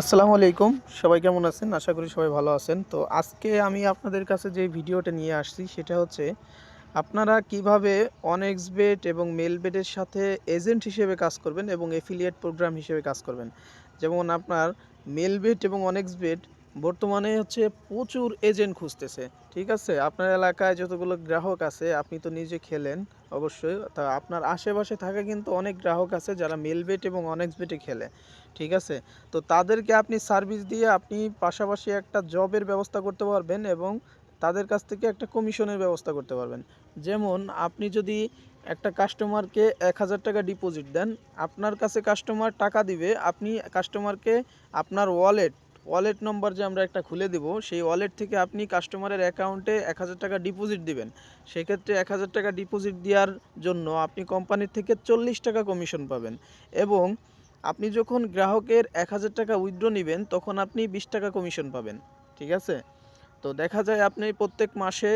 আসসালামু আলাইকুম। সবাই কেমন আছেন? আশা করি সবাই ভালো আছেন। তো আজকে আমি আপনাদের কাছে যে ভিডিওটা নিয়ে আসছি, সেটা হচ্ছে আপনারা কীভাবে অনেক্সবেট এবং মেল বেটের সাথে এজেন্ট হিসেবে কাজ করবেন এবং এফিলিয়েট প্রোগ্রাম হিসেবে কাজ করবেন। যেমন আপনার মেল বেট এবং অনেক্সবেট বর্তমানে হচ্ছে প্রচুর এজেন্ট খুঁজতেছে, ঠিক আছে? আপনার এলাকায় যতগুলো গ্রাহক আছে, আপনি তো নিজে খেলেন অবশ্যই। তা আপনার আশেপাশে থাকা কিন্তু অনেক গ্রাহক আছে যারা মেলবেট এবং অনেক্সবেটে খেলে, ঠিক আছে? তো তাদেরকে আপনি সার্ভিস দিয়ে আপনি পাশাপাশি একটা জবের ব্যবস্থা করতে পারবেন এবং তাদের কাছ থেকে একটা কমিশনের ব্যবস্থা করতে পারবেন। যেমন আপনি যদি একটা কাস্টমারকে এক হাজার টাকা ডিপোজিট দেন, আপনার কাছে কাস্টমার টাকা দিবে, আপনি কাস্টমারকে আপনার ওয়ালেট ওয়ালেট নম্বর যে আমরা একটা খুলে দেব, সেই ওয়ালেট থেকে আপনি কাস্টমারের অ্যাকাউন্টে এক হাজার টাকা ডিপোজিট দিবেন। সেক্ষেত্রে এক হাজার টাকা ডিপোজিট দেওয়ার জন্য আপনি কোম্পানির থেকে চল্লিশ টাকা কমিশন পাবেন এবং আপনি যখন গ্রাহকের এক হাজার টাকা উইথড্র নেবেন, তখন আপনি বিশ টাকা কমিশন পাবেন, ঠিক আছে? তো দেখা যায় আপনি প্রত্যেক মাসে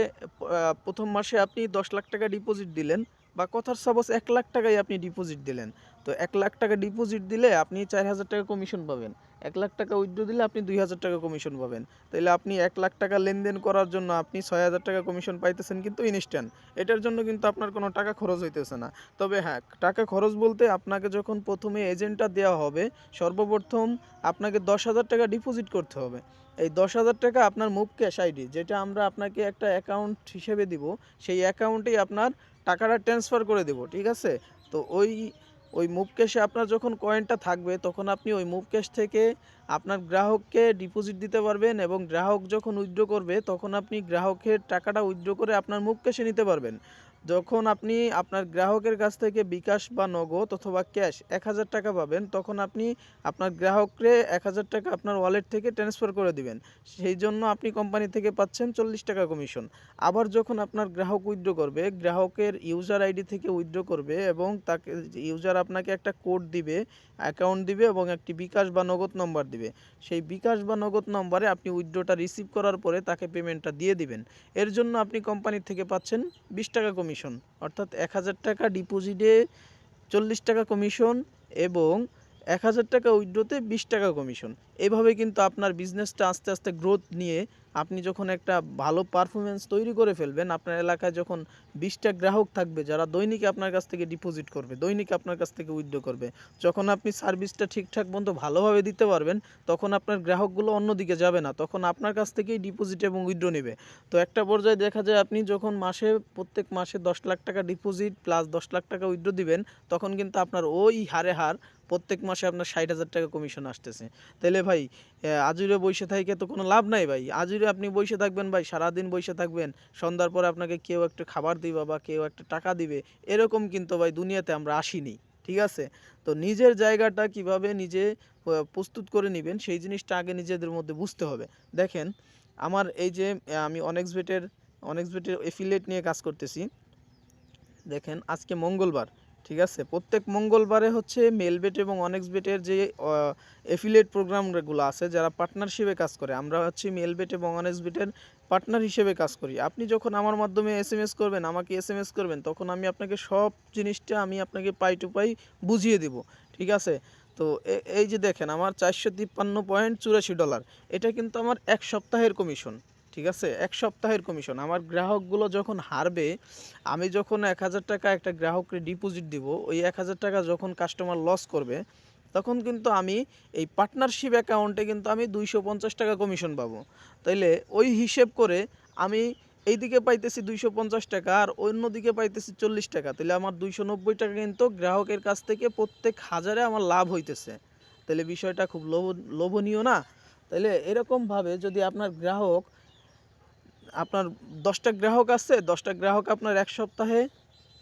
প্রথম মাসে আপনি দশ লাখ টাকা ডিপোজিট দিলেন বা কথার সাপোজ এক লাখ টাকাই আপনি ডিপোজিট দিলেন। তো এক লাখ টাকা ডিপোজিট দিলে আপনি চার হাজার টাকা কমিশন পাবেন। এক লাখ টাকা উইথড্র দিলে আপনি দুই হাজার টাকা কমিশন পাবেন। তাহলে আপনি এক লাখ টাকা লেনদেন করার জন্য আপনি ছয় হাজার টাকা কমিশন পাইতেছেন কিন্তু ইনস্ট্যান্ট এটার জন্য কিন্তু আপনার কোনো টাকা খরচ হইতেছে না। তবে হ্যাঁ টাকা খরচ বলতে আপনাকে যখন প্রথমে এজেন্টটা দেওয়া হবে, সর্বপ্রথম আপনাকে দশ হাজার টাকা ডিপোজিট করতে হবে। এই দশ হাজার টাকা আপনার মুভ ক্যাশ আইডি যেটা আমরা আপনাকে একটা অ্যাকাউন্ট হিসেবে দিব, সেই অ্যাকাউন্টেই আপনার টাকাটা ট্রান্সফার করে দেব, ঠিক আছে? তো ওই ওই মুভ ক্যাশে আপনার যখন কয়েনটা থাকবে, তখন আপনি ওই মুভ ক্যাশ থেকে আপনার গ্রাহককে ডিপোজিট দিতে পারবেন এবং গ্রাহক যখন উইথড্র করবে, তখন আপনি গ্রাহকের টাকাটা উইথড্র করে আপনার মুভ ক্যাশে নিতে পারবেন। যখন আপনি আপনার গ্রাহকের কাছ থেকে বিকাশ বা নগদ অথবা ক্যাশ এক হাজার টাকা পাবেন, তখন আপনি আপনার গ্রাহককে এক হাজার টাকা আপনার ওয়ালেট থেকে ট্রান্সফার করে দিবেন। সেই জন্য আপনি কোম্পানি থেকে পাচ্ছেন চল্লিশ টাকা কমিশন আবার যখন আপনার গ্রাহক উইথড্র করবে, গ্রাহকের ইউজার আইডি থেকে উইথড্র করবে এবং তাকে ইউজার আপনাকে একটা কোড দিবে অ্যাকাউন্ট দিবে এবং একটি বিকাশ বা নগদ নম্বর দিবে। সেই বিকাশ বা নগদ নম্বরে আপনি উইথড্রটা রিসিভ করার পরে তাকে পেমেন্টটা দিয়ে দিবেন। এর জন্য আপনি কোম্পানির থেকে পাচ্ছেন বিশ টাকা কমিশন অর্থাৎ এক হাজার টাকা ডিপোজিটে চল্লিশ টাকা কমিশন এবং এক হাজার টাকা উইথড্রোতে বিশ টাকা কমিশন এভাবে কিন্তু আপনার বিজনেসটা আস্তে আস্তে গ্রোথ নিয়ে আপনি যখন একটা ভালো পারফরমেন্স তৈরি করে ফেলবেন, আপনার এলাকায় যখন বিশটা গ্রাহক থাকবে, যারা দৈনিক আপনার কাছ থেকে ডিপোজিট করবে, দৈনিক আপনার কাছ থেকে উইথড্র করবে, যখন আপনি সার্ভিসটা ঠিকঠাক মতো ভালোভাবে দিতে পারবেন, তখন আপনার গ্রাহকগুলো অন্যদিকে যাবে না, তখন আপনার কাছ থেকেই ডিপোজিট এবং উইথড্র নেবে। তো একটা পর্যায়ে দেখা যায় আপনি যখন মাসে, প্রত্যেক মাসে দশ লাখ টাকা ডিপোজিট প্লাস দশ লাখ টাকা উইথড্র দিবেন, তখন কিন্তু আপনার ওই হারে হার প্রত্যেক মাসে আপনার ষাট হাজার টাকা কমিশন আসতেছে। তাহলে ভাই আজুরে বসে থাকে তো কোনো লাভ নাই ভাই। আজুরে আপনি বসে থাকবেন ভাই, সারাদিন বসে থাকবেন। সন্ধ্যার পরে আপনাকে কেউ একটা খাবার দিবা বা কেউ একটা টাকা দিবে, এরকম কিন্তু ভাই দুনিয়াতে আমরা আসিনি, ঠিক আছে? তো নিজের জায়গাটা কীভাবে নিজে প্রস্তুত করে নেবেন, সেই জিনিসটা আগে নিজেদের মধ্যে বুঝতে হবে। দেখেন, আমার এই যে আমি অনেক্সবেটের অনেক্সবেটের এফিলেট নিয়ে কাজ করতেছি। দেখেন, আজকে মঙ্গলবার ঠিক আছে? প্রত্যেক মঙ্গলবারে হচ্ছে মেলবেট এবং অনেক্সবেটের যে এফিলেট প্রোগ্রামগুলো আছে, যারা পার্টনারশিপে কাজ করে, আমরা হচ্ছে মেলবেট এবং অনেক্সবেটের পার্টনার হিসেবে কাজ করি। আপনি যখন আমার মাধ্যমে এস এম এস করবেন, আমাকে এস এম এস করবেন, তখন আমি আপনাকে সব জিনিসটা আমি আপনাকে পাই টু পাই বুঝিয়ে দেব, ঠিক আছে? তো এই যে দেখেন, আমার চারশো তিপ্পান্ন পয়েন্ট চুরাশি ডলার, এটা কিন্তু আমার এক সপ্তাহের কমিশন ঠিক আছে? এক সপ্তাহের কমিশন আমার গ্রাহকগুলো যখন হারবে, আমি যখন এক হাজার টাকা একটা গ্রাহককে ডিপোজিট দিব, ওই এক হাজার টাকা যখন কাস্টমার লস করবে, তখন কিন্তু আমি এই পার্টনারশিপ অ্যাকাউন্টে কিন্তু আমি দুইশো পঞ্চাশ টাকা কমিশন পাবো। তাইলে ওই হিসেব করে আমি এইদিকে পাইতেছি দুইশো পঞ্চাশ টাকা আর অন্যদিকে পাইতেছি চল্লিশ টাকা। তাহলে আমার দুইশো নব্বই টাকা কিন্তু গ্রাহকের কাছ থেকে প্রত্যেক হাজারে আমার লাভ হইতেছে। তাহলে বিষয়টা খুব লোভ, লোভনীয় না? তাহলে এরকমভাবে যদি আপনার গ্রাহক আপনার দশটা গ্রাহক আছে, দশটা গ্রাহক আপনার এক সপ্তাহে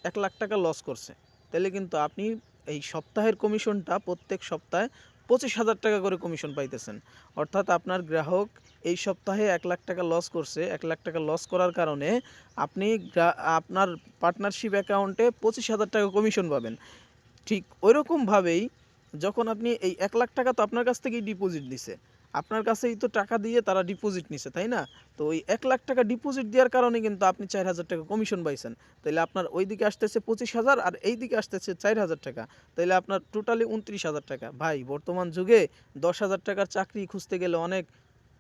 এক লাখ টাকা লস করছে। তাহলে কিন্তু আপনি এই সপ্তাহের কমিশনটা প্রত্যেক সপ্তাহে পঁচিশ হাজার টাকা করে কমিশন পাইতেছেন। অর্থাৎ আপনার গ্রাহক এই সপ্তাহে এক লাখ টাকা লস করছে, এক লাখ টাকা লস করার কারণে আপনি আপনার পার্টনারশিপ অ্যাকাউন্টে পঁচিশ হাজার টাকা কমিশন পাবেন। ঠিক ওইরকমভাবেই যখন আপনি এই এক লাখ টাকা তো আপনার কাছ থেকেই ডিপোজিট দিছে আপনার কাছেই তো টাকা দিয়ে তারা ডিপোজিট নিছে, তাই না? তো ওই এক লাখ টাকা ডিপোজিট দেওয়ার কারণে কিন্তু আপনি চার হাজার টাকা কমিশন পাইছেন। তাহলে আপনার ওই দিকে আসতেছে পঁচিশ হাজার আর এই দিকে আসতেছে চার হাজার টাকা। তাহলে আপনার টোটালি উনত্রিশ হাজার টাকা। ভাই, বর্তমান যুগে দশ হাজার টাকার চাকরি খুঁজতে গেলে অনেক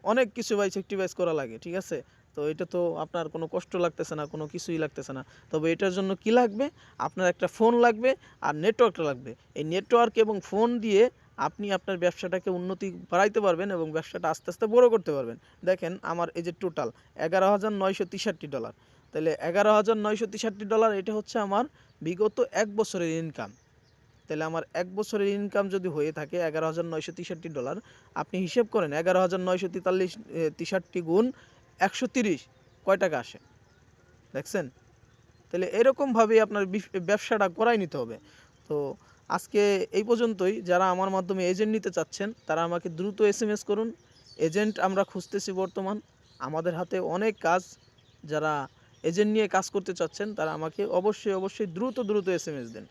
অনেক কিছু ভাই সেক্টিভাইজ করা লাগে, ঠিক আছে? তো এটা তো আপনার কোনো কষ্ট লাগতেছে না, কোনো কিছুই লাগতেছে না। তবে এটার জন্য কি লাগবে? আপনার একটা ফোন লাগবে আর নেটওয়ার্কটা লাগবে। এই নেটওয়ার্ক এবং ফোন দিয়ে আপনি আপনার ব্যবসাটাকে উন্নতি বাড়াইতে পারবেন এবং ব্যবসাটা আস্তে আস্তে বড় করতে পারবেন। দেখেন আমার এই যে টোটাল এগারো হাজার নয়শো তেষট্টি ডলার তাহলে এগারো হাজার নয়শো তেষট্টি ডলার এটা হচ্ছে আমার বিগত এক বছরের ইনকাম তাহলে আমার এক বছরের ইনকাম যদি হয়ে থাকে এগারো হাজার নয়শো তেষট্টি ডলার আপনি হিসেব করেন এগারো হাজার নয়শো তেতাল্লিশ তেষট্টি গুণ একশো তিরিশ, কয় টাকা আসে? দেখছেন? তাহলে এরকমভাবেই আপনার ব্যবসাটা করাই নিতে হবে। তো আজকে এই পর্যন্তই। যারা আমার মাধ্যমে এজেন্ট নিতে চাচ্ছেন, তারা আমাকে দ্রুত এসএমএস এম এস করুন। এজেন্ট আমরা খুঁজতেছি বর্তমান। আমাদের হাতে অনেক কাজ। যারা এজেন্ট নিয়ে কাজ করতে চাচ্ছেন, তারা আমাকে অবশ্যই অবশ্যই দ্রুত দ্রুত এস এম এস দেন।